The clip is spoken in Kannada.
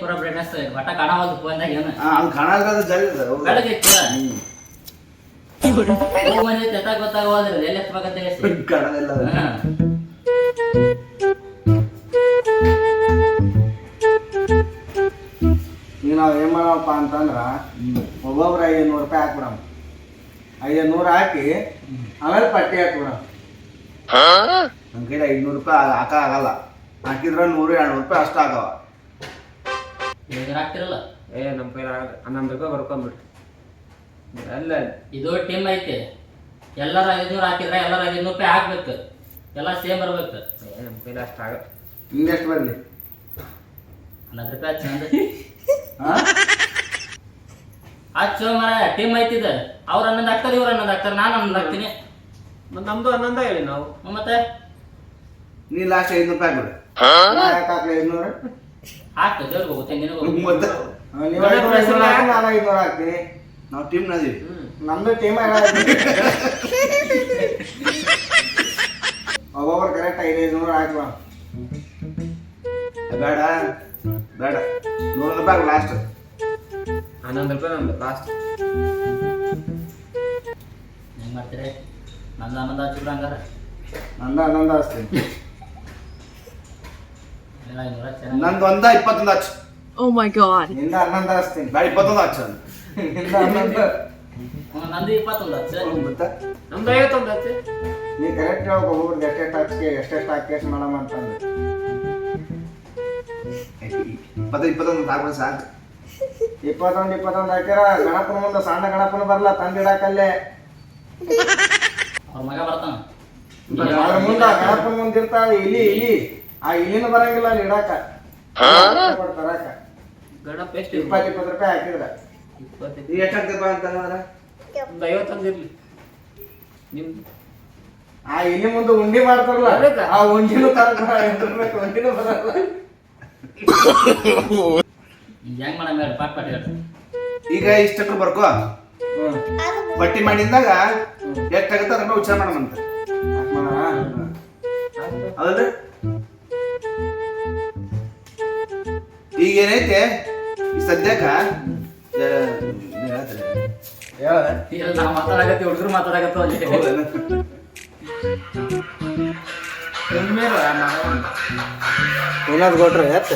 ಪೂರ ಬ್ರೈಟ್ನೆಸ್ ಒಟ್ಟ ಕಾಣವಲ್ದು ಫೋನ್ದಾಗ ಏನು? ಕಾಣಾದ್ರೆ ಜರಿ. ಮನೆ ಗೊತ್ತಾಗೋದ್ರಿ ಎಲ್ಲಿ ಎತ್ತಬೇಕಂತ ಹೇಳಿ. ಕಾಣೋದಿಲ್ಲ ಅದು. ಈಗ ನಾವು ಏನು ಮಾಡಪ್ಪ ಅಂತಂದ್ರ ಒಬ್ಬೊಬ್ರು ಐದು ನೂರು ರೂಪಾಯಿ ಹಾಕ್ಬಿಡಮ್. ಐದು ನೂರು ಹಾಕಿ ಆಮೇಲೆ ಪಟ್ಟಿ ಹಾಕ್ಬಿಡಮ್. ನಮ್ಮ ಕೈಲಿ ಐದ್ನೂರು ರೂಪಾಯಿ ಹಾಕ ಆಗಲ್ಲ. ಹಾಕಿದ್ರೆ ನೂರು ಎರಡು ರೂಪಾಯಿ ಅಷ್ಟು ಆಗವ. ಆಗ್ತಿರಲ್ಲ? ಏ ನಮ್ಮ ಕೈಲಿ ಆಗಲ್ಲ ಹನ್ನೊಂದು ರೂಪಾಯಿ ಬರ್ಕೊಂಬಿಡ್ರಿ ಅಲ್ಲ. ಇದು ಟೀಮ್ ಐತಿ. ಎಲ್ಲರ ಐದುನೂರು ಹಾಕಿದ್ರೆ ಎಲ್ಲರ ಐದುನೂರು ರೂಪಾಯಿ ಹಾಕ್ಬೇಕು ಎಲ್ಲ ಸೇಮ್ ಬರ್ಬೇಕು. ಏ ನಮ್ಮ ಕೈಲಿ ಅಷ್ಟು ಆಗಲ್ಲ. ಹಿಂಗೆಷ್ಟು ಬರಲಿ? ಹನ್ನೊಂದು ರೂಪಾಯಿ ಹಚ್ಚಿ ನಂದು. ಹಚ್ಚು ಮರ ಟೀಮ್ ಐತಿದ ಅವ್ರು ಹನ್ನೊಂದು ಹಾಕ್ತಾರೆ ಇವ್ರು ಹನ್ನೊಂದು ಹಾಕ್ತಾರೆ. ನಾನು ಹನ್ನೊಂದು ಹಾಕ್ತೀನಿ. ಮತ್ತೆ ನಮ್ದು ಹನ್ನೊಂದ ಹೇಳಿ ನಾವು. ಮತ್ತೆ? ನೀ ಲಾಸ್ಟ್ ಐದುನೂರು ರೂಪಾಯಿ ಬಿಡು ಯಾಕೆ ಹಾಕ್ಲಿ ಹಾಕ್ತು ದೇವ್ರಿಗೆ ಹೋಗುತ್ತೆ ನಿನಗೂ ನೀವು ನಾನು ಹಾಕ್ತೀನಿ ಟೀಮ್ ನದೀವಿ ಹ್ಮ್. ನಮ್ದು ಟೀಮ್ ಒಬ್ಬೊಬ್ರು ಕರೆಕ್ಟ್ ಐದು ಐದುನೂರು ಹಾಕ್ಬಾ ಬೇಡ ಬೇಡ. ನೂರು ರೂಪಾಯಿ ಲಾಸ್ಟ್ ಹನ್ನೊಂದು ರೂಪಾಯಿ ಲಾಸ್ಟ್ ಹೆಂಗ್ ಮಾಡ್ತೀರಿ? ನಂದು ಹನ್ನೊಂದು ಹಚ್ಚಿಬಿಡ ಹಂಗಾರ. ನಂದ ಹನ್ನೊಂದು ಹಚ್ತೀನಿ ನಂದು ಒಂದ ಇಪ್ಪತ್ತೊಂದು ಹಚ್ಚು. My god god. ನಿಂದ ಹನ್ನೊಂದು ಹಚ್ತೀನಿ ಬೇಡ ಇಪ್ಪತ್ತೊಂದು ಹಚ್ಚು ನಿಂದ ಹನ್ನೊಂದು. ನಂದು ಇಪ್ಪತ್ತೊಂದು ಹಚ್ಚ. ನಮ್ದು ಐವತ್ತೊಂದು ಹಚ್ಚಿ. ನೀ ಕರೆಕ್ಟ್ ಎಷ್ಟೆಷ್ಟು ಹಚ್ಕೆ ಎಷ್ಟೆಷ್ಟು ಹಾಕಿ ಮಾಡಮ್ಮ ಅಂತಂದು ಇಪ್ಪತ್ತು ಇಪ್ಪತ್ತೊಂದು ಹಾಕ್ಬಿಡು ಸಾಕು. ಇಪ್ಪತ್ತೊಂದು ಇಪ್ಪತ್ತೊಂದು ಹಾಕ್ಯಾರ ಗಣಪನ ಮುಂದೆ ಸಣ್ಣ ಗಣಪನ ಬರಲ್ಲ ತಂದಿಡಾಕಲ್ಲೇ ಅವ್ರ ಮಗ ಬರ್ತಾನ. ಅದ್ರ ಮುಂದೆ ಆ ಗಣಪನ ಮುಂದೆ ಇಲ್ಲಿ ಇಲಿ ಇಲಿ ಆ ಇಲ್ಲಿನ ಬರಂಗಿಲ್ಲ ಅಲ್ಲಿ ಇಡಾಕ. ತರಾಕ ಗಣಪ ಎಷ್ಟು ಇಪ್ಪತ್ತು ಇಪ್ಪತ್ತು ರೂಪಾಯಿ ಹಾಕಿದ್ರ. ಇಪ್ಪತ್ತು ಈಗ ಎಷ್ಟಾಗ್ತದಪ್ಪ ಅಂತಂದ್ರೆ ಒಂದು ಐವತ್ತೊಂದು ಇರಲಿ. ನಿಮ್ದು? ಆ ಇಲ್ಲಿ ಮುಂದೆ ಉಂಡಿ ಮಾಡ್ತಾರಲ್ಲ ಅದಕ್ಕ? ಆ ಉಂಡಿನೂ ಬರಲ್ಲ. ಈಗ ಹೆಂಗ್ ಮಾಡಮ್ ಹೇಳಿ ಪಾಟ್ ಪಾಟ್ ಹೇಳಿ. ಈಗ ಇಷ್ಟಕ್ಕೆ ಬರ್ಕೋ. ಬಟ್ಟಿ ಪಟ್ಟಿ ಮಾಡಿದಾಗ ಎಷ್ಟಾಗುತ್ತೆ ಅದನ್ನ ವಿಚಾರ ಮಾಡಮಂತ ಹಾಕ್ ಈಗ ಏನೈತೆ ಸದ್ಯಕ್ಕ? ಹೇಳ. ಮಾತಾಡಕತ್ತಿ ಹುಡುಗರು ಮಾತಾಡಕತ್ತ? ಏನಾದ್ರು ಕೊಟ್ರೆ ಎತ್ತ.